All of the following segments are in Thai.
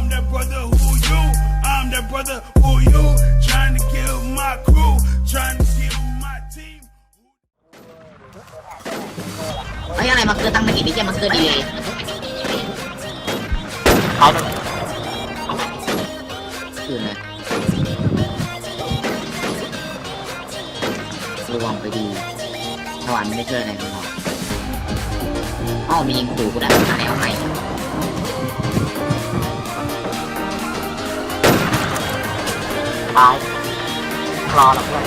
I'm that brother who you, I'm that brother who you, trying to kill my crew, trying to kill my team. เฮ้ยอะไรมาเกินตั้งมากี่ปีแกมาเกินดีเลยตาคืนเลยระวังไปดีสวรรค์ไม่ได้ช่วยอะไรมึงหรอกอ้าวมียิงขู่กูได้หาแนวใหม ตายรอแล้วเพื่อน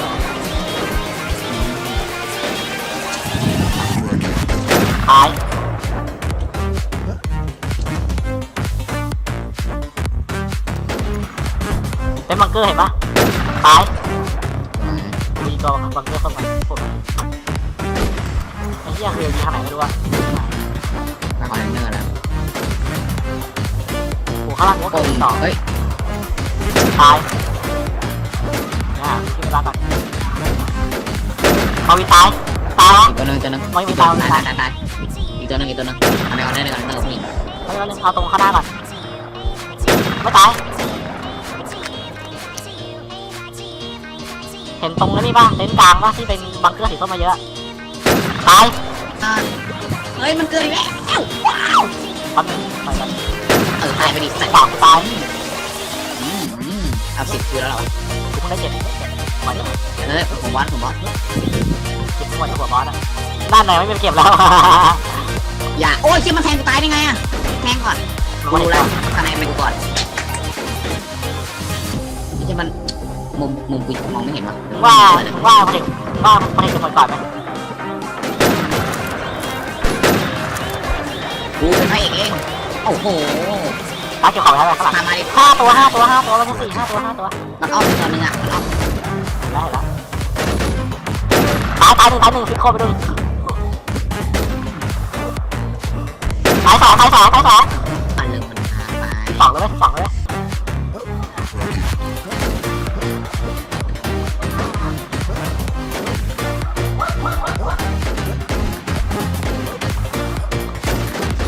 ตายเป็นบังเกอร์เห็นปะตายมีตัวบังเกอร์เข้ามาผมไอ้เหี้ยคือมีทางไหนไม่รู้อะมาคอนเทนเนอร์แล้วโอ้ข้างล่างก็โอ้เกิยดต่อเฮ้ยตายนะฮะคิดเว ลาก่อนเอาวิตายตายแล้วอีกตัวหนึงตัวหนึงไม่มีอีกตัวหนึงตายตายตายตายอีกตัวหนึงอีกตัวหนึงอันนี้คอนเทนเนอร์คอนเทนเนอร์ผู้หญิงไม่เป็นไรเอาตรงข้างหน้าก่อนไม่ตายเห็นตรงนั้นนี่ป่ะเต็นท์กลางป่ะที่เป็นบังเกอร์สีส้มมาเยอะตายอ่าเฮ้ยมันเกินอีกแล้วว้าวทำนึงไปกันเออตายไปดิใส่ปากตายอืมอืมเอาสิบคือแล้วเหรอกูเพิ่งได้เจ็บเจ็บ มาเนี่ยเฮ้ยผมวัดผมวัดเจ็บทั้งหมดในหัวบอสอะด้านไหนไม่เป็นเก็บแล้ว อย่า โอ้ยเชื่อมันแทงกูตายได้ไงอะแทงก่อนกูรู้แล้วทนายเป็นกูก่อนไม่ใช่มันมุมมุมกูมองไม่เห็นวะว่าว่าพรอกว่าพระเอกเป็นคนก่อนไหมกูเป็นพระเอกเองโอ้โหตาเกี่ยวเขาไว้ข้างหลังมาดิห้าตัวห้าตัวห้าตัวแล้วก็สี่ห้าตัวห้าตัวมันอ้อมอีกตัวนึงอะมันอ้อม ได้แล้วตายตายหนึ่งตายหนึ่งฟิกโคไปดูตายสองตายสองตายสองมันเริ่มมันหาไปสองเลยสองเลย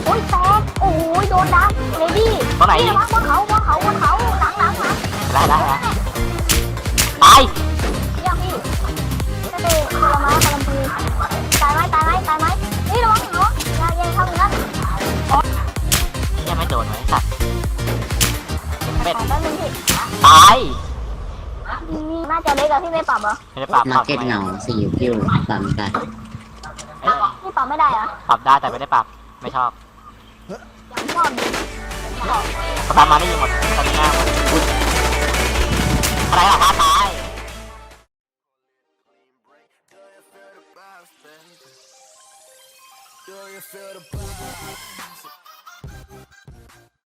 โอ้ยแตกโอ้ยโดนดักเลยดี้ตัวไหนนี่ระวังบนเขาบนเขาบนเขาหลังหลังหลังได้ได้ได้ สัตว์เป็ดขอแป๊บนึงพี่ตายมีน่าจะเล็กอะพี่ไม่ปรับเหรอไม่ได้ปรับมาปรับเก็ตเงาสี่คิวสามกันพี่ปรับไม่ได้เหรอปรับได้แต่ไม่ได้ปรับไม่ชอบยังชอบอยู่สตาร์มาได้ยินหมดตอนนี้หน้าหมดอะไรอะมาตาย